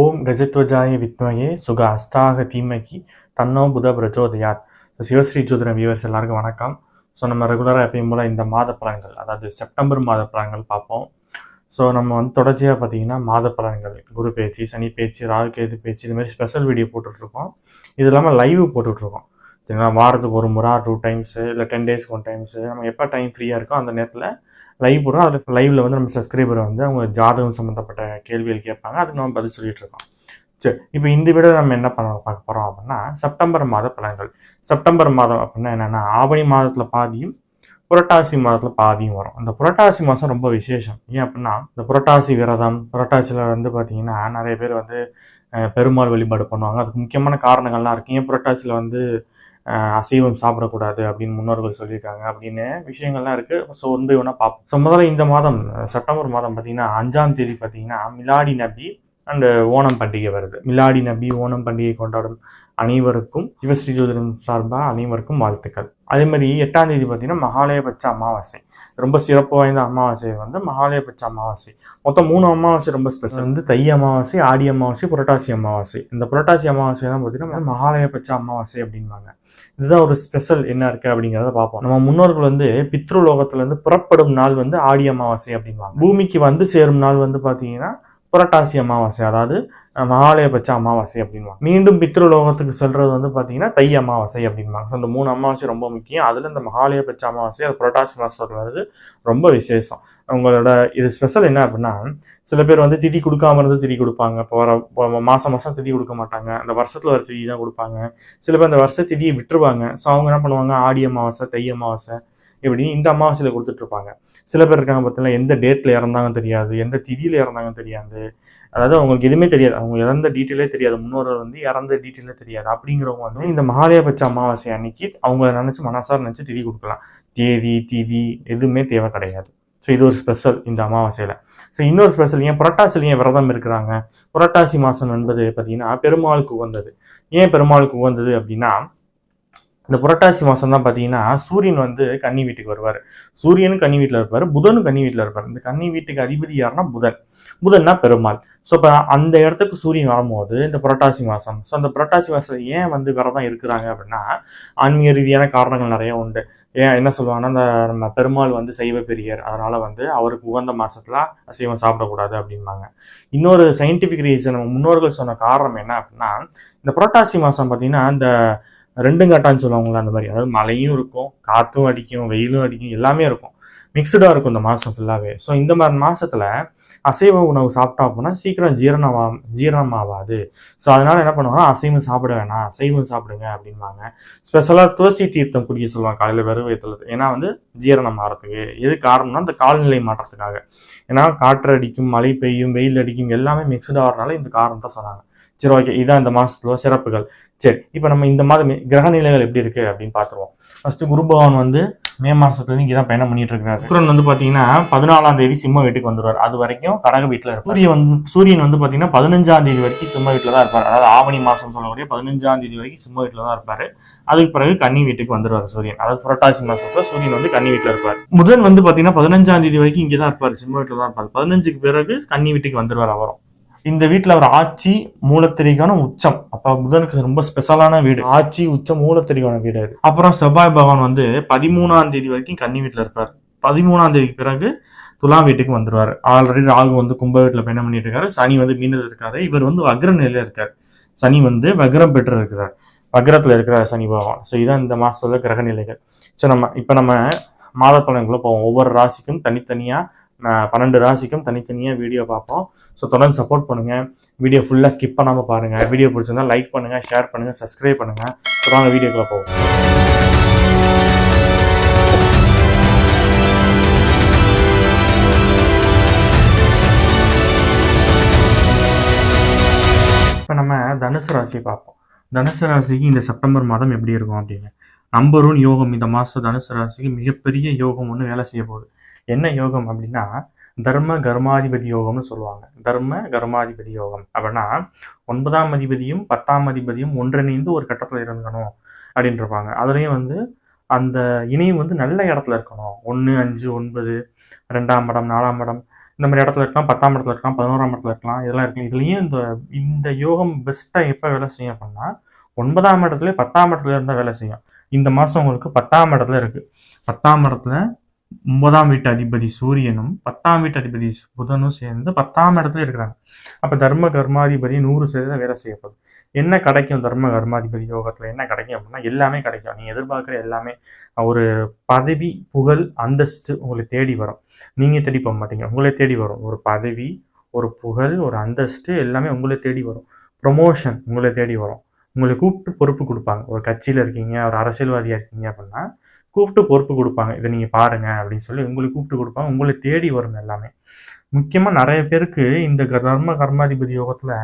ஓம் கஜத்வஜாய வித்மயே சுக அஷ்டாக தீமகி தன்னோ புத பிரச்சோதயாத். சிவஸ்ரீ ஜோதிடம் வியூவர்ஸ் எல்லாருக்கும் வணக்கம். ஸோ நம்ம ரெகுலராக எப்பயும் போல் இந்த மாத பலன்கள் அதாவது செப்டம்பர் மாத பலன்கள் பார்ப்போம். ஸோ நம்ம வந்து தொடர்ச்சியாக பார்த்தீங்கன்னா மாத பலன்கள் குரு பேச்சு சனி பேச்சு ராகு கேது பேச்சு இது மாதிரி ஸ்பெஷல் வீடியோ போட்டுட்ருக்கோம் இது இல்லாமல் லைவ் போட்டுட்ருக்கோம் சரிங்களா? வாரத்துக்கு ஒரு முறை டூ டைம்ஸு இல்லை டென் டேஸ்க்கு ஒன் டைம்ஸு நம்ம எப்போ டைம் ஃப்ரீயாக இருக்கோ அந்த நேரத்தில் லைவ் போடுறோம். அதில் லைவில் வந்து நம்ம சப்ஸ்கிரைபர் வந்து அவங்க ஜாதகம் சம்மந்தப்பட்ட கேள்விகள் கேட்பாங்க. அதுக்கு நம்ம பதில் சொல்லிகிட்டு இருக்கோம். சரி இப்போ இந்த வீடியோ நம்ம என்ன பண்ண பார்க்க போகிறோம் அப்படின்னா செப்டம்பர் மாத பலன்கள். செப்டம்பர் மாதம் அப்படின்னா என்னென்னா ஆவணி மாதத்தில் பாதியும் புரட்டாசி மாதத்தில் பாதியும் வரும். இந்த புரட்டாசி மாதம் ரொம்ப விசேஷம். ஏன் அப்படின்னா இந்த புரட்டாசி விரதம் புரட்டாசியில் வந்து பார்த்திங்கன்னா நிறைய பேர் வந்து பெருமாள் வழிபாடு பண்ணுவாங்க. அதுக்கு முக்கியமான காரணங்கள்லாம் இருக்கு. ஏன் புரட்டாசியில் வந்து அசைவம் சாப்பிடக்கூடாது அப்படின்னு முன்னோர்கள் சொல்லியிருக்காங்க அப்படின்னு விஷயங்கள்லாம் இருக்கு. ஸோ ஒன்று ஒன்றா பார்ப்போம். ஸோ முதல்ல இந்த மாதம் செப்டம்பர் மாதம் பார்த்திங்கன்னா அஞ்சாம் தேதி பார்த்தீங்கன்னா மிலாடி நபி அண்டு ஓணம் பண்டிகை வருது. மிலாடி நபி ஓணம் பண்டிகை கொண்டாடும் அனைவருக்கும் சிவஸ்ரீ ஜோதிடம் சார்பாக அனைவருக்கும் வாழ்த்துக்கள். அதே மாதிரி எட்டாம் தேதி பார்த்தீங்கன்னா மகாலயபட்ச அமாவாசை. ரொம்ப சிறப்பு வாய்ந்த அமாவாசை வந்து மகாலயபட்ச அமாவாசை. மொத்தம் மூணு அமாவாசை ரொம்ப ஸ்பெஷல் வந்து தை அமாவாசை ஆடி அமாவாசை புரட்டாசி அமாவாசை. இந்த புரட்டாசி அமாவாசை தான் பார்த்தீங்கன்னா மகாலயபட்ச அமாவாசை அப்படின்பாங்க இதுதான் ஒரு ஸ்பெஷல் என்ன இருக்கு அப்படிங்கிறத பார்ப்போம். நம்ம முன்னோர்கள் வந்து பித்ருலோகத்துல இருந்து புறப்படும் நாள் வந்து ஆடி அமாவாசை அப்படின்வாங்க பூமிக்கு வந்து சேரும் நாள் வந்து பார்த்தீங்கன்னா புரட்டாசி அமாவாசை அதாவது மகாலயபட்ச அமாவாசை அப்படின்வாங்க மீண்டும் பித்ருலோகத்துக்கு செல்றது வந்து பார்த்தீங்கன்னா தை அமாவாசை அப்படின்பாங்க ஸோ இந்த மூணு அமாவாசை ரொம்ப முக்கியம். அதில் இந்த மகாலயபட்ச அமாவாசை அது புரட்டாசி மாதத்தில் வருது ரொம்ப விசேஷம். உங்களோட இது ஸ்பெஷல் என்ன அப்படின்னா சில பேர் வந்து திதி கொடுக்காம இருந்து திதி கொடுப்பாங்க. இப்போ வர மாதம் மாதம் திதி கொடுக்க மாட்டாங்க. அந்த வருஷத்தில் வர திதி தான் கொடுப்பாங்க. சில பேர் அந்த வருஷ திதியை விட்டுருவாங்க. ஸோ அவங்க என்ன பண்ணுவாங்க? ஆடி அமாவாசை தை அமாவாசை இப்படி இந்த அமாவாசையில் கொடுத்துட்ருப்பாங்க. சில பேர் இருக்காங்க பார்த்தீங்கன்னா எந்த டேட்டில் இறந்தாங்க தெரியாது எந்த திதியில் இறந்தாங்க தெரியாது. அதாவது அவங்களுக்கு எதுவுமே தெரியாது. அவங்க இறந்த டீட்டெயிலே தெரியாது. முன்னோர்கள் வந்து இறந்த டீட்டெயிலே தெரியாது. அப்படிங்கிறவங்க வந்து இந்த மகாலயபட்ச அமாவாசை அன்னைக்கு அவங்கள நினச்சி மனசார் நினச்சி திதி கொடுக்கலாம். தேதி திதி எதுவுமே தேவை கிடையாது. ஸோ இது ஒரு ஸ்பெஷல் இந்த அமாவாசையில். ஸோ இன்னொரு ஸ்பெஷல் ஏன் புரட்டாசியில் ஏன் விரதம் இருக்கிறாங்க? புரட்டாசி மாதம் என்பது பார்த்தீங்கன்னா பெருமாளுக்கு உகந்தது. ஏன் பெருமாளுக்கு உகந்தது அப்படின்னா இந்த புரட்டாசி மாதம் தான் பார்த்தீங்கன்னா சூரியன் வந்து கன்னி வீட்டுக்கு வருவார். சூரியனும் கன்னி வீட்டில் இருப்பார் புதனும் கன்னி வீட்டில் இருப்பார். இந்த கன்னி வீட்டுக்கு அதிபதி யாருன்னா புதன். புதன்னா பெருமாள். ஸோ இப்போ அந்த இடத்துக்கு சூரியன் வரும்போது இந்த புரட்டாசி மாதம் ஸோ அந்த புரட்டாசி மாதம் ஏன் வந்து விரதம் இருக்கிறாங்க அப்படின்னா ஆன்மீக ரீதியான காரணங்கள் நிறைய உண்டு. ஏன் என்ன சொல்லுவாங்கன்னா இந்த நம்ம பெருமாள் வந்து சைவ பெரியர். அதனால் வந்து அவருக்கு உகந்த மாதத்தில் அசைவம் சாப்பிடக்கூடாது அப்படிம்பாங்க. இன்னொரு சயின்டிஃபிக் ரீசன் முன்னோர்கள் சொன்ன காரணம் என்ன அப்படின்னா இந்த புரட்டாசி மாதம் பார்த்தீங்கன்னா இந்த ரெண்டும் காட்டான்னு சொல்லுவாங்களா அந்த மாதிரி. அதாவது மழையும் இருக்கும் காற்றும் அடிக்கும் வெயிலும் அடிக்கும் எல்லாமே இருக்கும். மிக்சடாக இருக்கும் இந்த மாதம் ஃபுல்லாகவே ஸோ இந்த மாதிரி மாதத்தில் அசைவ உணவு சாப்பிட்டா அப்படின்னா சீக்கிரம் ஜீரணமா ஜீரணமாகாது ஸோ அதனால் என்ன பண்ணுவாங்கன்னா அசைவம் சாப்பிட வேணாம் அசைவம் சாப்பிடுங்க அப்படின்வாங்க. ஸ்பெஷலாக துளசி தீர்த்தம் குடிக்க சொல்லுவாங்க காலையில் வெறும் வயிற்றுல ஏன்னா வந்து ஜீரணம் ஆகிறதுக்கு எது காரணம்னா இந்த காலநிலை மாற்றத்துக்காக. ஏன்னா காற்று அடிக்கும் மழை பெய்யும் வெயில் அடிக்கும் எல்லாமே மிக்சடாகிறதுனால இந்த காரணம் தான் சொன்னாங்க. சரி ஓகே இதுதான் இந்த மாதத்துல சிறப்புகள். சரி இப்போ நம்ம இந்த மாதம் கிரக நிலைகள் எப்படி இருக்கு அப்படின்னு பார்த்துருவோம். ஃபர்ஸ்ட் குரு பகவான் வந்து மே மாசத்துல இங்கே தான் பயணம் பண்ணிட்டு இருக்காரு சுக்கிரன் வந்து பாத்தீங்கன்னா பதினாலாம் தேதி சிம்ம வீட்டுக்கு வந்துருவார். அது வரைக்கும் கடக வீட்டில் இருப்பார். சூரியன் வந்து சூரியன் வந்து பாத்தீங்கன்னா பதினஞ்சாம் தேதி வரைக்கும் சிம்ம வீட்டில் தான் இருப்பார். அதாவது ஆவணி மாசம் சொல்லக்கூடிய பதினஞ்சாம் தேதி வரைக்கும் சிம்ம வீட்டில் தான் இருப்பாரு. அதுக்கு பிறகு கன்னி வீட்டுக்கு வந்துருவார் சூரியன். அதாவது புரட்டாசி மாசத்துல சூரியன் வந்து கன்னி வீட்டில் இருப்பார். முதன் வந்து பாத்தீங்கன்னா பதினஞ்சாம் தேதி வரைக்கும் இங்கே தான் இருப்பார். சிம்ம வீட்டில் தான் இருப்பார். பதினஞ்சுக்கு பிறகு கன்னி வீட்டுக்கு வந்துருவார் அவரும். இந்த வீட்டில் அவர் ஆட்சி மூலத்திரிகான உச்சம். அப்போ புதனுக்கு ரொம்ப ஸ்பெஷலான வீடு. ஆட்சி உச்சம் மூலத்திரிகான வீடு அது. அப்புறம் செவ்வாய் பகவான் வந்து பதிமூணாம் தேதி வரைக்கும் கன்னி வீட்டில் இருப்பார். பதிமூணாம் தேதிக்கு பிறகு துலாம் வீட்டுக்கு வந்துருவார். ஆல்ரெடி ராகு வந்து கும்ப வீட்டில் பயணம் பண்ணிட்டு இருக்காரு. சனி வந்து மீனத்தில் இருக்காரு. இவர் வந்து வக்ர நிலையில இருக்கார். சனி வந்து வக்ரம் பெற்று இருக்கிறார். வக்ரத்தில் இருக்கிறார் சனி பகவான். ஸோ இதான் இந்த மாசத்தோட கிரக நிலைகள். ஸோ நம்ம இப்போ நம்ம மாத பலன்களை போவோம். ஒவ்வொரு ராசிக்கும் தனித்தனியாக பன்னெண்டு ராசிக்கும் தனித்தனியாக வீடியோ பார்ப்போம். ஸோ தொடர்ந்து சப்போர்ட் பண்ணுங்கள் வீடியோ ஃபுல்லாக ஸ்கிப் பண்ணாமல் பாருங்கள் வீடியோ பிடிச்சிருந்தா லைக் பண்ணுங்கள் ஷேர் பண்ணுங்கள் சப்ஸ்கிரைப் பண்ணுங்கள் தொடர்ந்து வீடியோக்குள்ள போவோம். இப்போ நம்ம தனுசு ராசியை பார்ப்போம். தனுசு ராசிக்கு இந்த செப்டம்பர் மாதம் எப்படி இருக்கும் அப்படின்னு? நம்பரும் யோகம் இந்த மாதம் தனுசு ராசிக்கு மிகப்பெரிய யோகம் ஒன்று வேலை செய்ய போகுது. என்ன யோகம் அப்படின்னா தர்ம கர்மாதிபதி யோகம்னு சொல்லுவாங்க. தர்ம கர்மாதிபதி யோகம். அப்படின்னா ஒன்பதாம் அதிபதியும் பத்தாம் அதிபதியும் ஒன்றிணைந்து ஒரு கட்டத்தில் இருந்துக்கணும் அப்படின்னு இருப்பாங்க அதுலேயும் வந்து அந்த இணையம் வந்து நல்ல இடத்துல இருக்கணும். ஒன்று அஞ்சு ஒன்பது ரெண்டாம் இடம் நாலாம் இடம் இந்த மாதிரி இடத்துல இருக்கலாம் பத்தாம் இடத்துல இருக்கலாம் பதினோராம் இடத்துல இருக்கலாம் இதெல்லாம் இருக்கலாம். இதுலேயும் இந்த இந்த யோகம் பெஸ்ட்டாக எப்போ வேலை செய்யும் அப்படின்னா ஒன்பதாம் இடத்துல பத்தாம் இடத்துல இருந்தால் வேலை செய்யும். இந்த மாதம் உங்களுக்கு பத்தாம் இடத்துல இருக்குது பத்தாம் இடத்துல ஒன்பதாம் வீட்டு அதிபதி சூரியனும் பத்தாம் வீட்டு அதிபதி புதனும் சேர்ந்து பத்தாம் இடத்துல இருக்கிறாங்க. அப்போ தர்ம கர்மாதிபதி நூறு சதவீதம் வேலை செய்யப்படும் என்ன கிடைக்கும் தர்ம கர்மாதிபதி யோகத்தில்? என்ன கிடைக்கும் அப்படின்னா எல்லாமே கிடைக்கும். நீங்கள் எதிர்பார்க்குற எல்லாமே ஒரு பதவி புகழ் அந்தஸ்து உங்களை தேடி வரும். நீங்கள் தேடி போக மாட்டீங்க. உங்களை தேடி வரும். ஒரு பதவி ஒரு புகழ் ஒரு அந்தஸ்து எல்லாமே உங்களை தேடி வரும். ப்ரொமோஷன் உங்களை தேடி வரும். உங்களை கூப்பிட்டு பொறுப்பு கொடுப்பாங்க. ஒரு கட்சியில் இருக்கீங்க ஒரு அரசியல்வாதியாக இருக்கீங்க அப்படின்னா கூப்பிட்டு பொறுப்பு கொடுப்பாங்க. இதை நீங்கள் பாருங்கள் அப்படின்னு சொல்லி உங்களை கூப்பிட்டு கொடுப்பாங்க. உங்களை தேடி வரும் எல்லாமே. முக்கியமாக நிறைய பேருக்கு இந்த தர்ம கர்மாதிபதி யோகத்தில்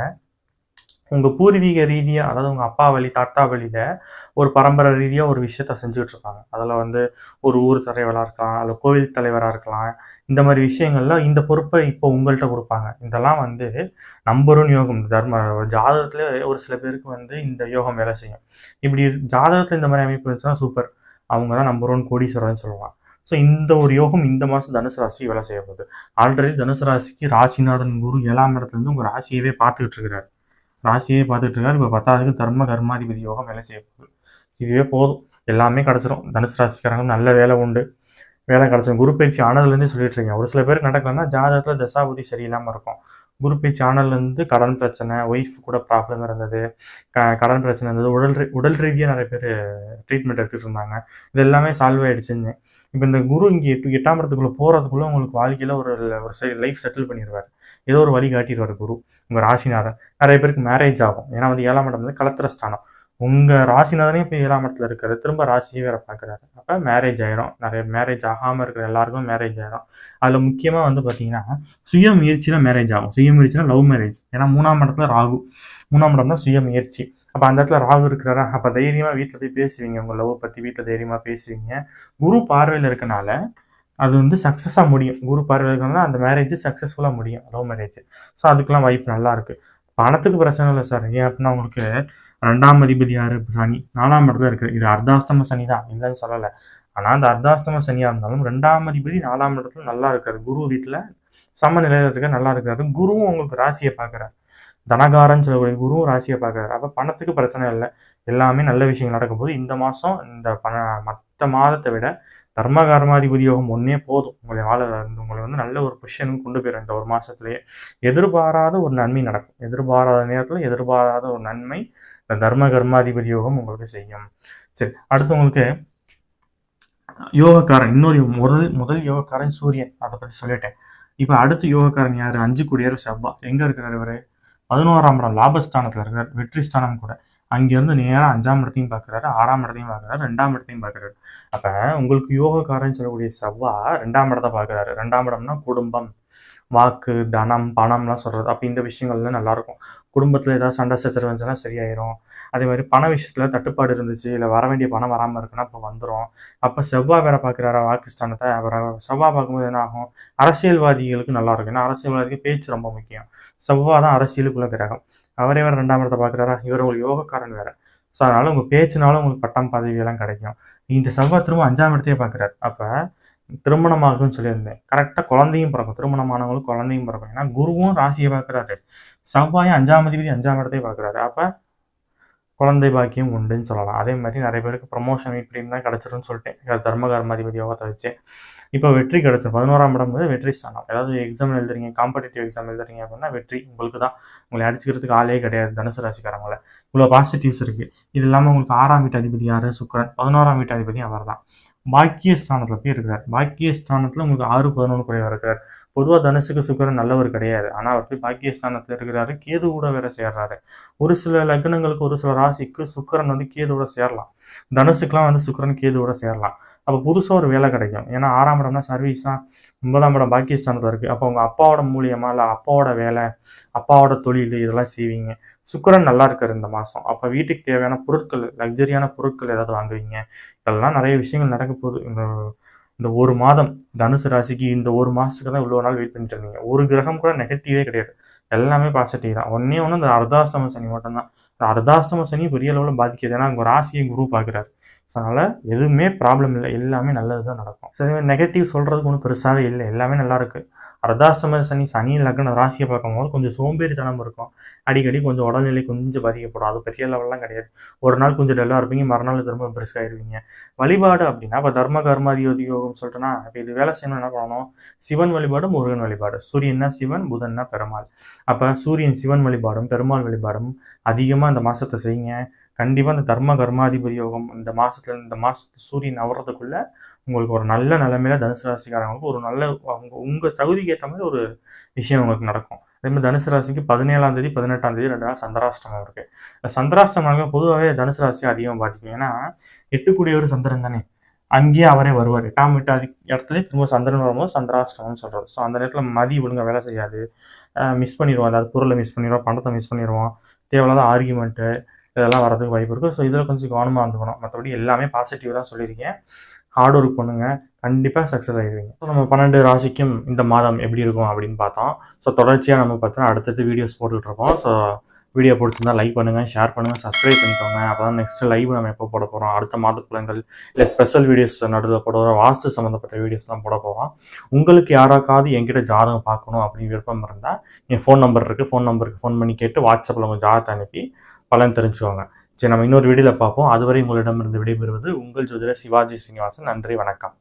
உங்கள் பூர்வீக ரீதியாக அதாவது உங்கள் அப்பா வழி தாத்தா வழியில் ஒரு பரம்பரை ரீதியாக ஒரு விஷயத்த செஞ்சுக்கிட்டு இருப்பாங்க அதில் வந்து ஒரு ஊர் தலைவராக இருக்கலாம் அல்ல கோவில் தலைவராக இருக்கலாம். இந்த மாதிரி விஷயங்கள்ல இந்த பொறுப்பை இப்போ உங்கள்கிட்ட கொடுப்பாங்க. இதெல்லாம் வந்து நம்பரும் யோகம். தர்ம ஜாதகத்தில் ஒரு சில பேருக்கு வந்து இந்த யோகம் வேலை செய்யும். இப்படி ஜாதகத்தில் இந்த மாதிரி அமைப்பு இருந்துச்சுன்னா சூப்பர். அவங்க தான் நம்பரும் ஒன் கோடீஸ்வரர்னு ஸோ இந்த ஒரு யோகம் இந்த மாதம் தனுசு ராசி வேலை செய்ய போகுது. ஆல்ரெடி தனுசு ராசிக்கு ராசிநாதன் குரு ஏழாம் இடத்துலேருந்து உங்கள் ராசியவே பார்த்துக்கிட்டு இருக்கிறார். ராசியே பார்த்துட்டு இருக்காரு இப்போ பத்தாவதுக்கு தர்ம கர்மாதிபதி யோகம் வேலை செய்ய போகுது. இதுவே போதும். எல்லாமே கிடச்சிரும். தனுசு ராசிக்காரங்க நல்ல வேலை உண்டு. வேலை கிடச்சிடும் குரு பயிற்சி ஆனதுலேருந்தே சொல்லிட்டு இருக்கேன் ஒரு சில பேருக்கு நடக்கலன்னா ஜாதகத்தில் தசாபதி சரியில்லாமல் இருக்கும். குரு பயிற்சி ஆனதுலேருந்து கடன் பிரச்சனை ஒய்ஃப் கூட ப்ராப்ளம் இருந்தது க கடன் பிரச்சனை இருந்தது உடல் ரீ- உடல் ரீதியாக நிறைய பேர் ட்ரீட்மெண்ட் எடுத்துகிட்டு இருந்தாங்க. இது எல்லாமே சால்வ் ஆயிடுச்சுன்னு இப்போ இந்த குரு இங்கே எட்டு எட்டாம் இடத்துக்குள்ளே போகிறதுக்குள்ளே உங்களுக்கு வாழ்க்கையில் ஒரு ஒரு லைஃப் செட்டில் பண்ணிடுவார். ஏதோ ஒரு வழி காட்டிடுவார் குரு உங்கள் ராசிநாதன். நிறைய பேருக்கு மேரேஜ் ஆகும். ஏன்னா வந்து ஏழாம் இடம் வந்து கலத்திர ஸ்தானம். உங்கள் ராசிநாதனே இப்போ ஏழாம் இடத்துல இருக்காரு. திரும்ப ராசியே வேற பார்க்குறாரு அப்போ மேரேஜ் ஆயிரும். நிறைய மேரேஜ் ஆகாமல் இருக்கிற எல்லாருக்கும் மேரேஜ் ஆயிரும். அதில் முக்கியமாக வந்து பார்த்தீங்கன்னா சுய முயற்சியில் மேரேஜ் ஆகும். சுய முயற்சினா லவ் மேரேஜ் ஏன்னா மூணாம் இடத்துல ராகு. மூணாம் இடம் தான் சுய முயற்சி அப்போ அந்த இடத்துல ராகு இருக்கிறாரா? அப்போ தைரியமாக வீட்டில் போய் பேசுவீங்க. உங்கள் லவ் பற்றி வீட்டில் தைரியமாக பேசுவீங்க. குரு பார்வையில் இருக்கனால அது வந்து சக்ஸஸாக முடியும். குரு பார்வையில் இருக்கனால அந்த மேரேஜ் சக்ஸஸ்ஃபுல்லாக முடியும். லவ் மேரேஜ் ஸோ அதுக்கெல்லாம் வாய்ப்பு நல்லா இருக்குது பணத்துக்கு பிரச்சனை இல்லை சார் ஏன் அப்படின்னா உங்களுக்கு ரெண்டாம் அதிபதி யாரு? சனி. நாலாம் இடத்துல இருக்கு. இது அர்த்தாஷ்டம சனி தான். இல்லைன்னு சொல்லலை. ஆனால் அந்த அர்த்தாஷ்டம சனியாக இருந்தாலும் ரெண்டாம் அதிபதி நாலாம் இடத்துல நல்லா இருக்காரு. குரு வீட்டில் சமநிலையில் இருக்க நல்லா இருக்காரு. குருவும் உங்களுக்கு ராசியை பார்க்குறாரு. தனகாரன்னு சொல்லக்கூடிய குருவும் ராசியை பார்க்குறாரு. அப்போ பணத்துக்கு பிரச்சனை இல்லை. எல்லாமே நல்ல விஷயங்கள் நடக்கும்போது இந்த மாதம் இந்த பண மற்ற மாதத்தை விட தர்மகாரமாதிபதி யோகம் ஒன்றே போதும். உங்களை வாழ உங்களை வந்து நல்ல ஒரு பொசிஷனுக்கு கொண்டு போயிடும் இந்த ஒரு மாதத்துலேயே எதிர்பாராத ஒரு நன்மை நடக்கும். எதிர்பாராத நேரத்தில் எதிர்பாராத ஒரு நன்மை இந்த தர்ம கர்மாதிபதி யோகம் உங்களுக்கு செய்யும். சரி அடுத்து உங்களுக்கு யோகக்காரன் இன்னொரு முதல் முதல் யோகக்காரன் சூரியன் அதை பற்றி சொல்லிட்டேன். இப்போ அடுத்து யோகக்காரன் யார்? அஞ்சு குடியார் செவ்வா எங்கே இருக்கிறார் இவர்? பதினோராம் இடம் லாபஸ்தானத்தில் இருக்கிறார். வெற்றி ஸ்தானம் கூட. அங்கேருந்து நேராக அஞ்சாம் இடத்தையும் பார்க்குறாரு ஆறாம் இடத்தையும் பார்க்குறாரு ரெண்டாம் இடத்தையும் பார்க்குறாரு. அப்போ உங்களுக்கு யோகக்காரன் சொல்லக்கூடிய செவ்வா ரெண்டாம் இடத்தை பார்க்குறாரு. ரெண்டாம் இடம்னா குடும்பம் வாக்கு தனம் பணம்லாம் சொல்கிறது அப்போ இந்த விஷயங்கள்லாம் நல்லாயிருக்கும். குடும்பத்தில் ஏதாவது சண்டை சச்சரவு இருந்துச்சுன்னா சரியாயிரும். அதே மாதிரி பண விஷயத்தில் தட்டுப்பாடு இருந்துச்சு இல்லை வர வேண்டிய பணம் வராமல் இருக்குன்னா இப்போ வந்துடும் அப்போ செவ்வாய் வேற பார்க்குறாரா வாக்குஸ்தானத்தை? அப்புறம் செவ்வாய் பார்க்கும்போது என்ன ஆகும்? அரசியல்வாதிகளுக்கு நல்லா இருக்கும். ஏன்னா அரசியல்வாதிக்கு பேச்சு ரொம்ப முக்கியம். செவ்வாய் தான் அரசியலுக்குள்ள கிரகம். அவரே வேறு ரெண்டாம் இடத்தை பார்க்குறாரா? இவர் உங்களுக்கு யோகக்காரன் வேற. ஸோ அதனால உங்கள் பேச்சுனாலும் உங்களுக்கு பட்டம் பதவியெல்லாம் கிடைக்கும். இந்த செவ்வாய் திரும்ப அஞ்சாம் இடத்தையே பார்க்குறாரு. அப்போ திருமணமாகும்னு சொல்லியிருந்தேன். கரெக்டாக குழந்தையும் பிறக்கும். திருமணமானவங்களுக்கு குழந்தையும் பிறக்கும். ஏன்னா குருவும் ராசியை பார்க்குறாரு. செவ்வாயும் அஞ்சாம் அதிபதி அஞ்சாம் இடத்தையும் பார்க்குறாரு. அப்போ குழந்தை பாக்கியம் உண்டுன்னு சொல்லலாம். அதே மாதிரி நிறைய பேருக்கு ப்ரமோஷன் இப்படின்னு தான் கிடச்சிருன்னு சொல்லிட்டேன் தர்மகர்மாதிபதி யோகத்தை வச்சு. இப்போ வெற்றி கிடைச்சிரும் பதினோராம் இடம் வந்து வெற்றி ஸ்தானம். ஏதாவது எக்ஸாம் எழுதுறீங்க காம்படிட்டிவ் எக்ஸாம் எழுதுறீங்க அப்படின்னா வெற்றி உங்களுக்கு தான் உங்களை அடிச்சுக்கிறதுக்கு ஆளே கிடையாது தனுசு ராசிக்காரங்கள. இவ்வளோ பாசிட்டிவ்ஸ் இருக்குது இது இல்லாமல் உங்களுக்கு ஆறாம் வீட்டு அதிபதி யார்? சுக்கரன். பதினோராம் வீட்டு அதிபதி அவர் தான் பாக்கிய ஸ்தானத்தில் போய் இருக்கிறார். பாக்கிய ஸ்தானத்தில் உங்களுக்கு ஆறு பதினொன்று குறைவாக இருக்கிறார். பொதுவாக தனுசுக்கு சுக்கரன் நல்லவர் கிடையாது. ஆனால் அவர் போய் பாக்கியஸ்தானத்தில் இருக்கிறாரு. கேது கூட வேற சேர்றாரு. ஒரு சில லக்னங்களுக்கு ஒரு சில ராசிக்கு சுக்கரன் வந்து கேதுவோட சேரலாம். தனுசுக்குலாம் வந்து சுக்கரன் கூட சேரலாம். அப்போ புதுசாக ஒரு வேலை கிடைக்கும். ஏன்னா ஆறாம் இடம்னா சர்வீஸாக ஒன்பதாம் இடம் பாக்கியஸ்தானத்தில் இருக்குது அப்போ உங்கள் அப்பாவோட மூலியமாக இல்லை அப்பாவோட வேலை அப்பாவோட தொழில் இதெல்லாம் செய்வீங்க. சுக்கரன் நல்லா இருக்கார் இந்த மாதம் அப்போ வீட்டுக்கு தேவையான பொருட்கள் லக்ஸரியான பொருட்கள் ஏதாவது வாங்குவீங்க. இதெல்லாம் நிறைய விஷயங்கள் நடக்க போகுது இந்த இந்த ஒரு மாதம் தனுசு ராசிக்கு இந்த ஒரு மாதத்துக்கு தான் இவ்வளோ நாள் வெயிட் பண்ணிட்டு இருந்தீங்க. ஒரு கிரகம் கூட நெகட்டிவே கிடையாது. எல்லாமே பாசிட்டிவ் தான். ஒன்றே ஒன்று இந்த அர்தாஷ்டம சனி மட்டும்தான். இந்த அர்தாஷ்டம சனி பெரிய அளவில் பாதிக்கிறது ஏன்னா உங்கள் ராசியை குரு பார்க்குறாரு. ஸோ அதனால் எதுவுமே ப்ராப்ளம் இல்லை. எல்லாமே நல்லது தான் நடக்கும் ஸோ இதுமாதிரி நெகட்டிவ் சொல்கிறதுக்கு ஒன்றும் பெருசாகவே இல்லை. எல்லாமே நல்லா இருக்குது அர்த்தாஷ்டம சனி சனி லக்ன ராசியை பார்க்கும்போது கொஞ்சம் சோம்பேறித்தனம் இருக்கும். அடிக்கடி கொஞ்சம் உடல்நிலை கொஞ்சம் பாதிக்கப்படும். அது பெரிய லெவல்லாம் கிடையாது. ஒரு நாள் கொஞ்சம் டல்லாக இருப்பீங்க. மறுநாள் திரும்ப பெருசாகிருவீங்க வழிபாடு அப்படின்னா இப்போ தர்ம கர்மாதியோதி யோகம் சொல்லிட்டுனா இப்போ இது வேலை செய்யணும் என்ன பண்ணணும்? சிவன் வழிபாடு முருகன் வழிபாடு சூரியன்னா சிவன் புதன்னா பெருமாள். அப்போ சூரியன் சிவன் வழிபாடும் பெருமாள் வழிபாடும் அதிகமாக இந்த மாதத்தை செய்யுங்க. கண்டிப்பாக இந்த தர்ம கர்மாதிபதி யோகம் இந்த மாதத்துல இந்த மாதத்து சூரியன் நவறதுக்குள்ள உங்களுக்கு ஒரு நல்ல நிலைமையில தனுசு ராசிக்காரங்களுக்கு ஒரு நல்ல அவங்க உங்கள் தகுதிக்கு ஏற்ற மாதிரி ஒரு விஷயம் உங்களுக்கு நடக்கும். அதே மாதிரி தனுசு ராசிக்கு பதினேழாம் தேதி பதினெட்டாம் தேதி ரெண்டு நாள் சந்திராஷ்டமம் இருக்கு. இந்த சந்திராஷ்டமம் பொதுவாகவே தனுசு ராசி அதிகமாக பாதிக்கும். ஏன்னா எட்டுக்குடியவர் சந்திரன் தானே. அங்கேயே அவரே வருவார். எட்டாம் எட்டு அதி இடத்துல திரும்ப சந்திரன் வரும்போது சந்திராஷ்டமம்னு சொல்கிறோம் ஸோ அந்த நேரத்தில் மதி ஒழுங்காக வேலை செய்யாது. மிஸ் பண்ணிடுவோம். அதாவது பொருளை மிஸ் பண்ணிடுவோம். பணத்தை மிஸ் பண்ணிடுவோம். தேவையில்லாத ஆர்கியூமெண்ட்டு இதெல்லாம் வரதுக்கு வாய்ப்பு இருக்குது ஸோ இதில் கொஞ்சம் கவனமாக இருந்துக்கணும். மற்றபடி எல்லாமே பாசிட்டிவ் தான் சொல்லியிருக்கேன். ஹார்ட் ஒர்க் பண்ணுங்க. கண்டிப்பாக சக்ஸஸ் ஆகிடுவீங்க ஸோ நம்ம பன்னெண்டு ராசிக்கும் இந்த மாதம் எப்படி இருக்கும் அப்படின்னு பார்த்தோம். ஸோ தொடர்ச்சியாக நம்ம பார்த்தோன்னா அடுத்தடுத்து வீடியோஸ் போட்டுட்ருக்கோம் ஸோ வீடியோ பிடிச்சிருந்தா லைக் பண்ணுங்கள் ஷேர் பண்ணுங்கள் சப்ஸ்கிரைப் பண்ணிக்கோங்க. அப்போ தான் நெக்ஸ்ட் லைவ் நம்ம எப்போ போட போகிறோம் அடுத்த மாத இல்லை ஸ்பெஷல் வீடியோஸ் நடுவில் போட போகிறோம் வாஸ்து சம்மந்தப்பட்ட வீடியோஸ்லாம் போட போகிறோம் உங்களுக்கு யாராக்காவது என்கிட்ட ஜாதகம் பார்க்கணும் அப்படின்னு விருப்பம் இருந்தால் என் ஃபோன் நம்பர் இருக்குது ஃபோன் நம்பருக்கு ஃபோன் பண்ணி கேட்டு வாட்ஸ்அப்பில் உங்கள் ஜாதகத்தை அனுப்பி பலன் தெரிஞ்சுக்கோங்க. சரி நம்ம இன்னொரு வீடியோவில் பார்ப்போம். அதுவரை உங்களிடமிருந்து விடைபெறுவது உங்கள் ஜோதிடர் சிவாஜி ஸ்ரீனிவாசன். நன்றி வணக்கம்.